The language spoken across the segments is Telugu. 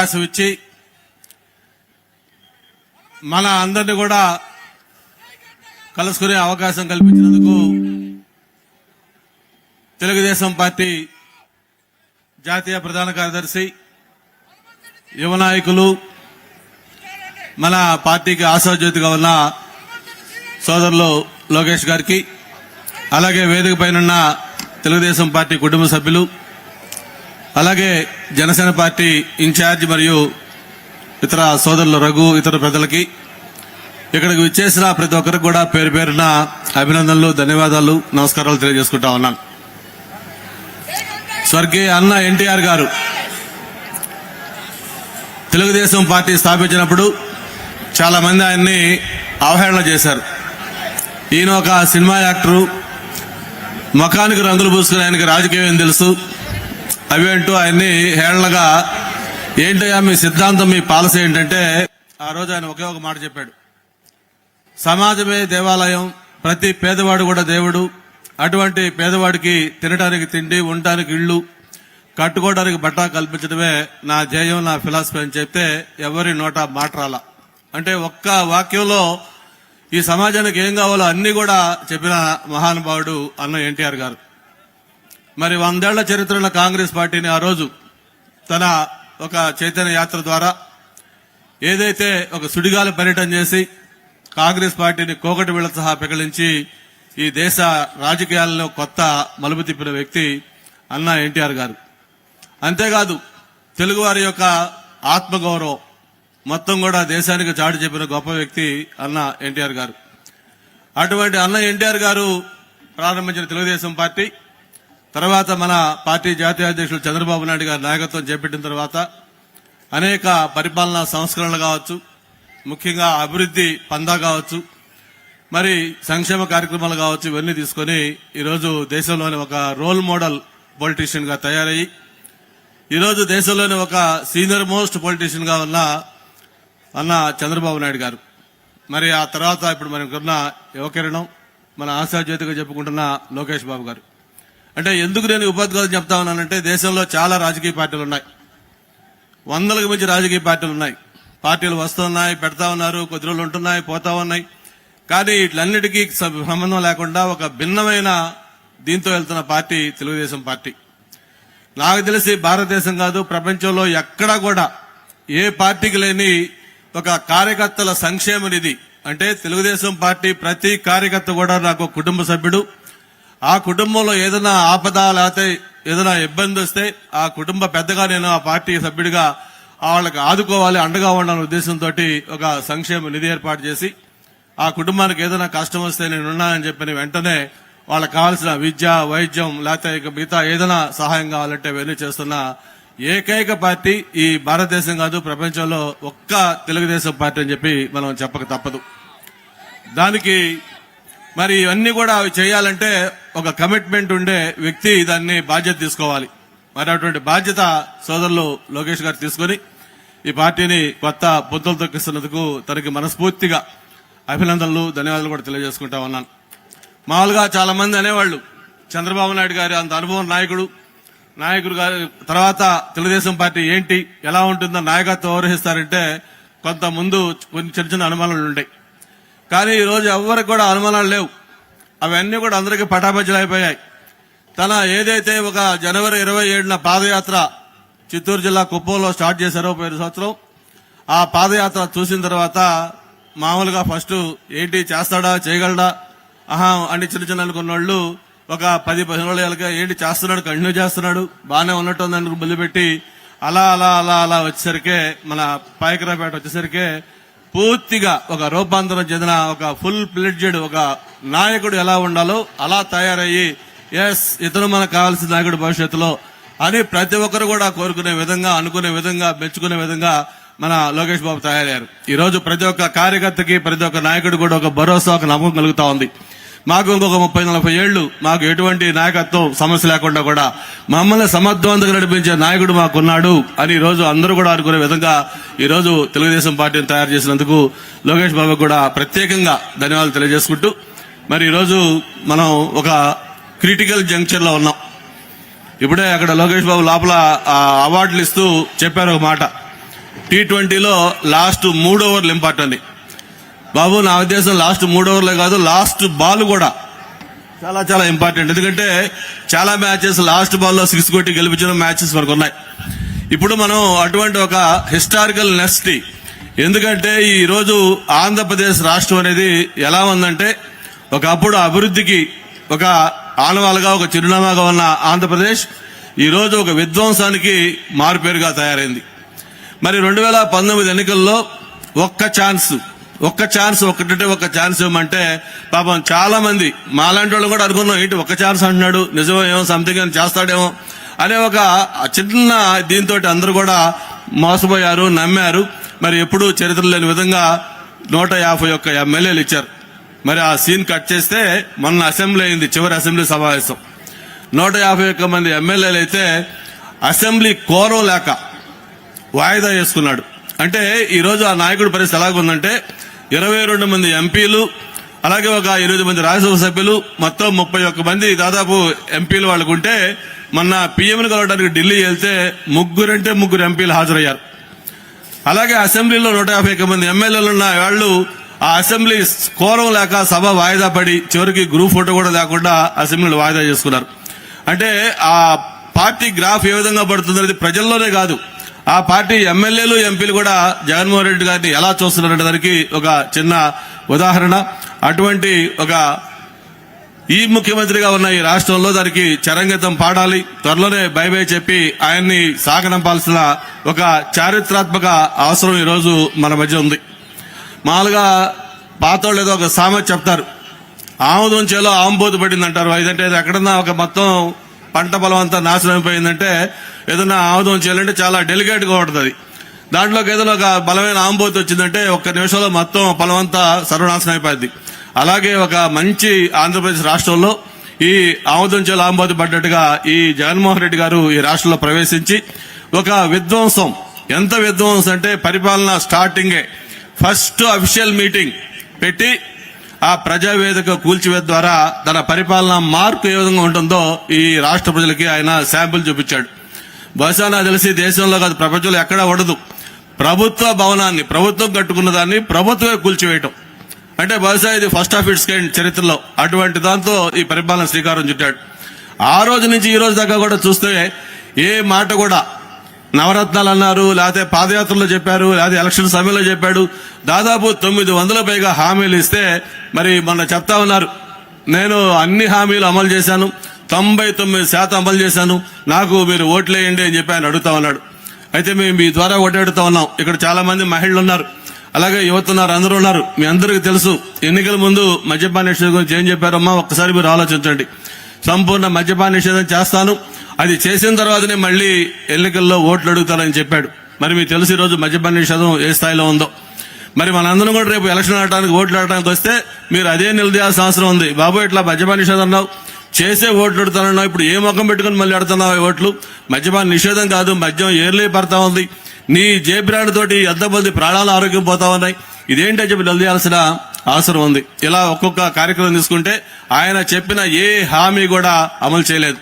అవకాశం ఇచ్చి మన అందరిని కూడా కలుసుకునే అవకాశం కల్పించినందుకు తెలుగుదేశం పార్టీ జాతీయ ప్రధాన కార్యదర్శి యువ నాయకులు మన పార్టీకి ఆశాజ్యోతిగా ఉన్న సోదరులు లోకేష్ గారికి అలాగే వేదిక పైన తెలుగుదేశం పార్టీ కుటుంబ సభ్యులు అలాగే జనసేన పార్టీ ఇన్ఛార్జ్ మరియు ఇతర సోదరులు రఘు ఇతర పెద్దలకి ఇక్కడికి విచ్చేసిన ప్రతి ఒక్కరికి కూడా పేరు పేరున అభినందనలు ధన్యవాదాలు నమస్కారాలు తెలియజేసుకుంటా ఉన్నాను. స్వర్గీయ అన్న ఎన్టీఆర్ గారు తెలుగుదేశం పార్టీ స్థాపించినప్పుడు చాలా మంది ఆయన్ని అవహేళన చేశారు. ఈయన ఒక సినిమా యాక్టరు ముఖానికి రంగులు పూసుకుని ఆయనకి రాజకీయం తెలుసు? అవి అంటూ ఆయన్ని హేళనగా ఏంటయ్యా మీ సిద్ధాంతం మీ పాలసీ ఏంటంటే ఆ రోజు ఆయన ఒకే ఒక మాట చెప్పాడు. సమాజమే దేవాలయం ప్రతి పేదవాడు కూడా దేవుడు. అటువంటి పేదవాడికి తినడానికి తిండి ఉండటానికి ఇళ్ళు కట్టుకోవడానికి బట్ట కల్పించడమే నా ధ్యేయం నా ఫిలాసఫీ అని చెప్తే ఎవరి నోట మాట రాలా. అంటే ఒక్క వాక్యంలో ఈ సమాజానికి ఏం కావాలో అన్ని కూడా చెప్పిన మహానుభావుడు అన్న ఎన్టీఆర్ గారు. మరి వందేళ్ళ చరిత్ర ఉన్న కాంగ్రెస్ పార్టీని ఆ రోజు తన ఒక చైతన్య యాత్ర ద్వారా ఏదైతే ఒక సుడిగాలి పర్యటన చేసి కాంగ్రెస్ పార్టీని కోకటి వీళ్ళ సహా పెకలించి ఈ దేశ రాజకీయాల్లో కొత్త మలుపు తిప్పిన వ్యక్తి అన్నా ఎన్టీఆర్ గారు. అంతేకాదు తెలుగువారి యొక్క ఆత్మగౌరవం మొత్తం కూడా దేశానికి చాటు చెప్పిన గొప్ప వ్యక్తి అన్న ఎన్టీఆర్ గారు. అటువంటి అన్న ఎన్టీఆర్ గారు ప్రారంభించిన తెలుగుదేశం పార్టీ తర్వాత మన పార్టీ జాతీయ అధ్యక్షులు చంద్రబాబు నాయుడు గారి నాయకత్వం చేపట్టిన తర్వాత అనేక పరిపాలనా సంస్కరణలు కావచ్చు ముఖ్యంగా అభివృద్ధి పందా కావచ్చు మరి సంక్షేమ కార్యక్రమాలు కావచ్చు ఇవన్నీ తీసుకొని ఈరోజు దేశంలోని ఒక రోల్ మోడల్ పొలిటీషియన్గా తయారయ్యి ఈరోజు దేశంలోని ఒక సీనియర్ మోస్ట్ పొలిటీషియన్గా ఉన్న అన్న చంద్రబాబు నాయుడు గారు. మరి ఆ తర్వాత ఇప్పుడు మనకున్న యువకిరణం మన ఆశాజ్యోతిగా చెప్పుకుంటున్న లోకేష్ బాబు గారు. అంటే ఎందుకు నేను ఉపాధ్యాయులు చెప్తా ఉన్నానంటే దేశంలో చాలా రాజకీయ పార్టీలు ఉన్నాయి. వందలకు మించి రాజకీయ పార్టీలు ఉన్నాయి. పార్టీలు వస్తున్నాయి పెడతా ఉన్నారు కొద్ది రోజులు ఉంటున్నాయి పోతా ఉన్నాయి. కానీ వీటిలన్నిటికీ సంబంధం లేకుండా ఒక భిన్నమైన దీంతో వెళ్తున్న పార్టీ తెలుగుదేశం పార్టీ. నాకు తెలిసి భారతదేశం కాదు ప్రపంచంలో ఎక్కడా కూడా ఏ పార్టీకి లేని ఒక కార్యకర్తల సంక్షేమ నిధి. అంటే తెలుగుదేశం పార్టీ ప్రతి కార్యకర్త కూడా నాకు కుటుంబ సభ్యుడు ఆ కుటుంబంలో ఏదైనా ఆపద లేకపోతే ఏదైనా ఇబ్బంది వస్తే ఆ కుటుంబ పెద్దగా నేను ఆ పార్టీ సభ్యుడిగా వాళ్ళకి ఆదుకోవాలి అండగా ఉండాలనే ఉద్దేశంతో ఒక సంక్షేమ నిధి ఏర్పాటు చేసి ఆ కుటుంబానికి ఏదైనా కష్టం వస్తే నేను ఉన్నానని చెప్పిన వెంటనే వాళ్ళకి కావాల్సిన విద్య వైద్యం లేకపోతే ఇక మిగతా ఏదైనా సహాయం కావాలంటే ఇవన్నీ చేస్తున్న ఏకైక పార్టీ ఈ భారతదేశం కాదు ప్రపంచంలో ఒక్క తెలుగుదేశం పార్టీ అని చెప్పి మనం చెప్పక తప్పదు. దానికి మరి ఇవన్నీ కూడా అవి చేయాలంటే ఒక కమిట్మెంట్ ఉండే వ్యక్తి దాన్ని బాధ్యత తీసుకోవాలి. మరి అటువంటి బాధ్యత సోదరులు లోకేష్ గారు తీసుకొని ఈ పార్టీని కొత్త బుద్ధులు తొక్కిస్తున్నందుకు తనకి మనస్ఫూర్తిగా అభినందనలు ధన్యవాదాలు కూడా తెలియజేసుకుంటా ఉన్నాను. మామూలుగా చాలా మంది అనేవాళ్ళు చంద్రబాబు నాయుడు గారి అంత అనుభవం నాయకుడు నాయకుడు గారి తర్వాత తెలుగుదేశం పార్టీ ఏంటి ఎలా ఉంటుందో నాయకత్వం వ్యవహరిస్తారంటే కొంత ముందు కొన్ని చిన్న చిన్న అనుమానాలు ఉంటాయి కానీ ఈరోజు ఎవరికి కూడా అనుమానాలు లేవు. అవన్నీ కూడా అందరికీ పటాపంచలైపోయాయి అయిపోయాయి. తన ఏదైతే ఒక జనవరి ఇరవై ఏడున పాదయాత్ర చిత్తూరు జిల్లా కుప్పంలో స్టార్ట్ చేశారో పోయిన సంవత్సరం ఆ పాదయాత్ర చూసిన తర్వాత మామూలుగా ఫస్ట్ ఏంటి చేస్తాడా చేయగలడా? ఆహా అని చిన్న చిన్న అనుకున్నోళ్ళు ఒక పది పదిహేను రోజులుగా ఏంటి చేస్తున్నాడు కంటిన్యూ చేస్తున్నాడు బాగానే ఉన్నట్టుంది అందుకు మొదలుపెట్టి అలా అలా అలా అలా వచ్చేసరికే మన పాయకరాపేట వచ్చేసరికే పూర్తిగా ఒక రూపాంతరం చెందిన ఒక ఫుల్ ప్లెడ్జెడ్ ఒక నాయకుడు ఎలా ఉండాలో అలా తయారయ్యి ఎస్ ఇతను మనకు కావాల్సిన నాయకుడు భవిష్యత్తులో అని ప్రతి ఒక్కరు కూడా కోరుకునే విధంగా అనుకునే విధంగా మెచ్చుకునే విధంగా మన లోకేష్ బాబు తయారయ్యారు. ఈ రోజు ప్రతి ఒక్క కార్యకర్తకి ప్రతి ఒక్క నాయకుడు కూడా ఒక భరోసా ఒక నమ్మకం కలుగుతా ఉంది. మాకు ఇంకొక ముప్పై నలభై ఏళ్ళు మాకు ఎటువంటి నాయకత్వం సమస్య లేకుండా కూడా మమ్మల్ని సమర్థవంతంగా నడిపించే నాయకుడు మాకున్నాడు అని ఈ రోజు అందరూ కూడా అనుకునే విధంగా ఈరోజు తెలుగుదేశం పార్టీని తయారు చేసినందుకు లోకేష్ బాబు కూడా ప్రత్యేకంగా ధన్యవాదాలు తెలియజేసుకుంటూ మరి ఈరోజు మనం ఒక క్రిటికల్ జంక్షన్లో ఉన్నాం. ఇప్పుడే అక్కడ లోకేష్ బాబు లోపల అవార్డులు ఇస్తూ చెప్పారు ఒక మాట. టీ ట్వంటీలో లాస్ట్ మూడు ఓవర్లు ఇంపార్టెంట్ బాబు నా ఉద్దేశం లాస్ట్ మూడు ఓవర్లే కాదు లాస్ట్ బాల్ కూడా చాలా చాలా ఇంపార్టెంట్ ఎందుకంటే చాలా మ్యాచెస్ లాస్ట్ బాల్లో సిక్స్ కొట్టి గెలిపించిన మ్యాచెస్ మనకు ఉన్నాయి. ఇప్పుడు మనం అటువంటి ఒక హిస్టారికల్ నెస్టీ ఎందుకంటే ఈరోజు ఆంధ్రప్రదేశ్ రాష్ట్రం అనేది ఎలా ఉందంటే ఒకప్పుడు అభివృద్ధికి ఒక ఆనవాలుగా ఒక చిరునామాగా ఉన్న ఆంధ్రప్రదేశ్ ఈరోజు ఒక విధ్వంసానికి మారుపేరుగా తయారైంది. మరి రెండు వేల పంతొమ్మిది ఎన్నికల్లో ఒక్క ఛాన్స్ ఒక్క ఛాన్స్ ఒక్కటే ఒక్క ఛాన్స్ ఇవ్వమంటే పాపం చాలా మంది మాలాంటి వాళ్ళు కూడా అనుకున్నాం ఏంటి ఒక్క ఛాన్స్ అంటున్నాడు నిజమో ఏమో సంథింగ్ అని చేస్తాడేమో అనే ఒక చిన్న దీంతో అందరూ కూడా మోసపోయారు నమ్మారు. మరి ఎప్పుడూ చరిత్ర లేని విధంగా నూట యాభై ఒక్క ఎమ్మెల్యేలు ఇచ్చారు. మరి ఆ సీన్ కట్ చేస్తే మొన్న అసెంబ్లీ అయింది చివరి అసెంబ్లీ సమావేశం. నూట యాభై ఒక్క మంది ఎమ్మెల్యేలు అయితే అసెంబ్లీ కోరం లేక వాయిదా వేసుకున్నాడు. అంటే ఈరోజు ఆ నాయకుడి పరిస్థితి ఎలాగుందంటే ఇరవై రెండు మంది ఎంపీలు అలాగే ఒక ఎనిమిది మంది రాజ్యసభ సభ్యులు మొత్తం ముప్పై ఒక్క మంది దాదాపు ఎంపీలు వాళ్ళకు ఉంటే మొన్న పీఎంను కలవడానికి ఢిల్లీ వెళ్తే ముగ్గురంటే ముగ్గురు ఎంపీలు హాజరయ్యారు. అలాగే అసెంబ్లీలో నూట యాభై ఒక్క మంది ఎమ్మెల్యేలు ఉన్న వాళ్ళు ఆ అసెంబ్లీ కోరం లేక సభ వాయిదా పడి చివరికి గ్రూప్ ఫోటో కూడా లేకుండా అసెంబ్లీలో వాయిదా చేసుకున్నారు. అంటే ఆ పార్టీ గ్రాఫ్ ఏ విధంగా పడుతుంది అనేది ప్రజల్లోనే కాదు. ఆ పార్టీ ఎమ్మెల్యేలు ఎంపీలు కూడా జగన్మోహన్ రెడ్డి గారిని ఎలా చూస్తున్నారనే దానికి ఒక చిన్న ఉదాహరణ. అటువంటి ఒక ఈ ముఖ్యమంత్రిగా ఉన్న ఈ రాష్ట్రంలో దానికి చరంగితం పాడాలి. త్వరలోనే బై బై చెప్పి ఆయన్ని సాగనంపాల్సిన ఒక చారిత్రాత్మక అవసరం ఈ రోజు మన మధ్య ఉంది. మామూలుగా పాతోళ్ళు ఏదో ఒక సామెత చెప్తారు. ఆముదం చేలో ఆంబోతు పడింది అంటారు ఇదంటే ఎక్కడన్నా ఒక మొత్తం పంట బలం అంతా నాశనం అయిపోయిందంటే ఏదైనా ఆముదం చేయాలంటే చాలా డెలికేట్గా ఉంటుంది దాంట్లోకి ఏదైనా ఒక బలమైన ఆంబోతి వచ్చిందంటే ఒక్క నిమిషంలో మొత్తం పొలం అంతా సర్వనాశనం అయిపోయింది. అలాగే ఒక మంచి ఆంధ్రప్రదేశ్ రాష్ట్రంలో ఈ ఆముదం చేలో ఆంబోతి పడ్డట్టుగా ఈ జగన్మోహన్ రెడ్డి గారు ఈ రాష్ట్రంలో ప్రవేశించి ఒక విధ్వంసం. ఎంత విధ్వంసం అంటే పరిపాలన స్టార్టింగే. ఫస్ట్ అఫీషియల్ మీటింగ్ పెట్టి ఆ ప్రజావేదిక కూల్చివేత ద్వారా తన పరిపాలన మార్పు ఏ విధంగా ఉంటుందో ఈ రాష్ట్ర ప్రజలకి ఆయన శాంపుల్ చూపించాడు. బహుశా నాకు తెలిసి దేశంలో కాదు ప్రపంచంలో ఎక్కడా ఉండదు. ప్రభుత్వ భవనాన్ని ప్రభుత్వం కట్టుకున్న దాన్ని ప్రభుత్వమే కూల్చివేయటం. అంటే బహుశా ఇది ఫస్ట్ ఆఫ్ ఇట్స్ కైండ్ చరిత్రలో. అటువంటి దాంతో ఈ పరిపాలన శ్రీకారం చుట్టాడు. ఆ రోజు నుంచి ఈ రోజు దాకా కూడా చూస్తే ఏ మాట కూడా నవరత్నాలు అన్నారు లేకపోతే పాదయాత్రలో చెప్పారు లేకపోతే ఎలక్షన్ సమయంలో చెప్పాడు. దాదాపు తొమ్మిది వందల పైగా హామీలు ఇస్తే మరి మొన్న చెప్తా ఉన్నారు. నేను అన్ని హామీలు అమలు చేశాను. తొంభై తొమ్మిది శాతం అమలు చేశాను. నాకు మీరు ఓట్లేయండి అని చెప్పి ఆయన అడుగుతా ఉన్నాడు. అయితే మేము మీ ద్వారా ఓటాడుతా ఉన్నాం. ఇక్కడ చాలా మంది మహిళలు ఉన్నారు. అలాగే యువత ఉన్నారు అందరూ ఉన్నారు. మీ అందరికీ తెలుసు ఎన్నికల ముందు మద్యపాన నిషేధం గురించి ఏం చెప్పారమ్మా? ఒక్కసారి మీరు ఆలోచించండి. సంపూర్ణ మద్యపాన నిషేధం చేస్తాను. అది చేసిన తర్వాతనే మళ్ళీ ఎన్నికల్లో ఓట్లు అడుగుతారని చెప్పాడు. మరి మీకు తెలుసు ఈరోజు మద్యపాన నిషేధం ఏ స్థాయిలో ఉందో. మరి మనందరం కూడా రేపు ఎలక్షన్ ఆడటానికి ఓట్లు ఆడటానికి వస్తే మీరు అదే నిలదీయాల్సిన అవసరం ఉంది. బాబు ఇట్లా మద్యపాన నిషేధం అన్నావు. చేసే ఓట్లు అడుగుతానన్నావు. ఇప్పుడు ఏ ముఖం పెట్టుకుని మళ్ళీ అడుగుతున్నావు ఓట్లు? మద్యపాన నిషేధం కాదు మద్యం ఏర్లీ పడతా ఉంది. నీ జే బ్రాండ్ తోటి ఎంతమంది ప్రాణాలు ఆరోగ్యం పోతా ఉన్నాయి? ఇదేంటో చెప్పి నిలదీయాల్సిన అవసరం ఉంది. ఇలా ఒక్కొక్క కార్యక్రమం తీసుకుంటే ఆయన చెప్పిన ఏ హామీ కూడా అమలు చేయలేదు.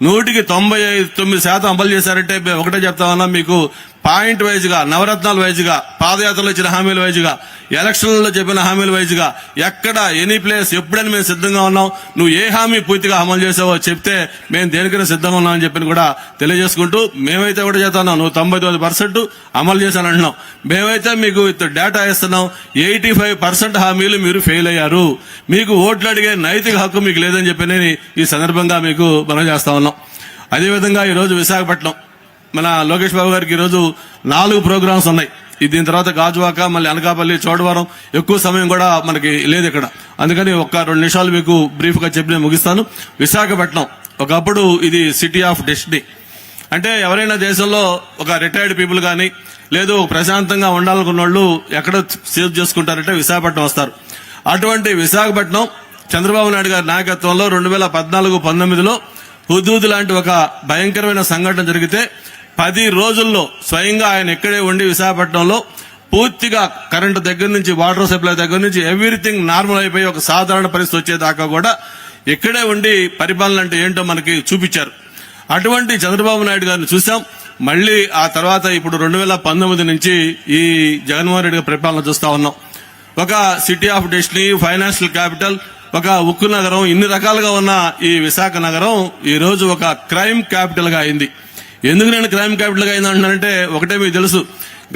నూటికి తొంభై ఐదు తొమ్మిది శాతం అమలు చేశారంటే మేము ఒకటే చెప్తా ఉన్నాం మీకు పాయింట్ వైజ్గా నవరత్నాల వైజ్గా పాదయాత్రలో ఇచ్చిన హామీల వైజుగా ఎలక్షన్లలో చెప్పిన హామీల వైజుగా ఎక్కడ ఎనీ ప్లేస్ ఎప్పుడైనా మేము సిద్ధంగా ఉన్నాం. నువ్వు ఏ హామీ పూర్తిగా అమలు చేసావో చెప్తే మేము దేనికైనా సిద్ధంగా ఉన్నామని చెప్పి కూడా తెలియజేసుకుంటూ మేమైతే కూడా చేస్తున్నాం నువ్వు తొంభై తొమ్మిది పర్సెంట్ అమలు చేశాను అంటున్నాం మేమైతే మీకు డేటా ఇస్తున్నాం. ఎయిటీ ఫైవ్ పర్సెంట్ హామీలు మీరు ఫెయిల్ అయ్యారు. మీకు ఓట్లు అడిగే నైతిక హక్కు మీకు లేదని చెప్పి నేను ఈ సందర్భంగా మీకు మనం చేస్తా ఉన్నాం. అదేవిధంగా ఈరోజు విశాఖపట్నం మన లోకేష్ బాబు గారికి ఈరోజు నాలుగు ప్రోగ్రామ్స్ ఉన్నాయి. దీని తర్వాత గాజువాక మళ్ళీ అనకాపల్లి చోడవరం. ఎక్కువ సమయం కూడా మనకి లేదు ఇక్కడ. అందుకని ఒక్క రెండు నిమిషాలు మీకు బ్రీఫ్గా చెప్పి నేను ముగిస్తాను. విశాఖపట్నం ఒకప్పుడు ఇది సిటీ ఆఫ్ డెస్టినీ అంటే ఎవరైనా దేశంలో ఒక రిటైర్డ్ పీపుల్ కానీ లేదు ప్రశాంతంగా ఉండాలనుకున్న వాళ్ళు ఎక్కడ సేవ్ చేసుకుంటారంటే విశాఖపట్నం వస్తారు. అటువంటి విశాఖపట్నం చంద్రబాబు నాయుడు గారి నాయకత్వంలో రెండు వేల పద్నాలుగు పంతొమ్మిదిలో హుదూద్ లాంటి ఒక భయంకరమైన సంఘటన జరిగితే పది రోజుల్లో స్వయంగా ఆయన ఇక్కడే ఉండి విశాఖపట్నంలో పూర్తిగా కరెంటు దగ్గర నుంచి వాటర్ సప్లై దగ్గర నుంచి ఎవ్రీథింగ్ నార్మల్ అయిపోయి ఒక సాధారణ పరిస్థితి వచ్చేదాకా కూడా ఇక్కడే ఉండి పరిపాలన అంటే ఏంటో మనకి చూపించారు. అటువంటి చంద్రబాబు నాయుడు గారిని చూసాం. మళ్ళీ ఆ తర్వాత ఇప్పుడు రెండు వేల పంతొమ్మిది నుంచి ఈ జగన్మోహన్ రెడ్డి పరిపాలన చూస్తా ఉన్నాం. ఒక city of destiny financial capital ఒక ఉక్కు నగరం ఇన్ని రకాలుగా ఉన్న ఈ విశాఖ నగరం ఈ రోజు ఒక క్రైమ్ క్యాపిటల్గా అయింది. ఎందుకు నేను క్రైమ్ క్యాపిటల్గా అయింది అంటున్నానంటే ఒకటే మీకు తెలుసు.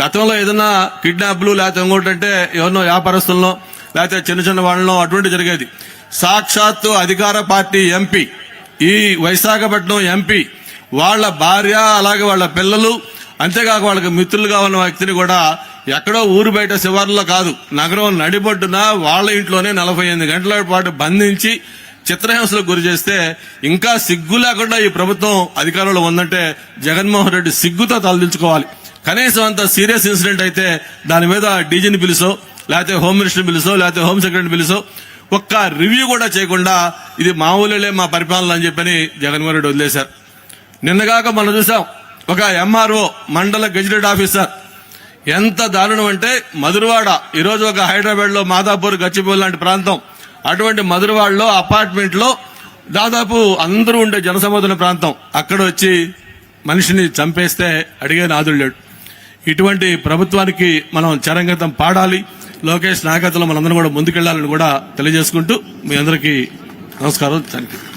గతంలో ఏదైనా కిడ్నాప్లు లేకపోతే ఇంకోటంటే ఎవరినో వ్యాపారస్తులను లేకపోతే చిన్న చిన్న వాళ్ళనో అటువంటి జరిగేది. సాక్షాత్తు అధికార పార్టీ ఎంపీ ఈ వైశాఖపట్నం ఎంపీ వాళ్ళ భార్య అలాగే వాళ్ళ పిల్లలు అంతేకాక వాళ్ళకి మిత్రులుగా ఉన్న వ్యక్తిని కూడా ఎక్కడో ఊరు బయట శివార్లో కాదు. నగరం నడిబొడ్డున వాళ్ళ ఇంట్లోనే నలభై ఎనిమిది గంటల పాటు బంధించి చిత్రహింసలకు గురి చేస్తే ఇంకా సిగ్గు లేకుండా ఈ ప్రభుత్వం అధికారంలో ఉందంటే జగన్మోహన్ రెడ్డి సిగ్గుతో తలదించుకోవాలి. కనీసం అంత సీరియస్ ఇన్సిడెంట్ అయితే దాని మీద డీజీని పిలుసో లేకపోతే హోమ్ మినిస్టర్ పిలుసో లేకపోతే హోమ్ సెక్రటరీని పిలుసో ఒక్క రివ్యూ కూడా చేయకుండా ఇది మామూలులే మా పరిపాలన అని చెప్పని జగన్మోహన్ రెడ్డి వదిలేశారు. నిన్నగాక మనం చూసాం ఒక ఎంఆర్ఓ మండల గెజిటెడ్ ఆఫీసర్ ఎంత దారుణం అంటే మధురవాడ ఈరోజు ఒక హైదరాబాద్లో మాదాపూర్ గచ్చిబౌలి లాంటి ప్రాంతం. అటువంటి మధురవాడలో అపార్ట్మెంట్లో దాదాపు అందరూ ఉండే జనసమోదన ప్రాంతం. అక్కడ వచ్చి మనిషిని చంపేస్తే అడిగే నాదుడు లేడు. ఇటువంటి ప్రభుత్వానికి మనం చరంగతం పాడాలి. లోకేష్ నాయకత్వంలో మనందరం కూడా ముందుకెళ్ళాలని కూడా తెలియజేసుకుంటూ మీ అందరికీ నమస్కారం. Thank you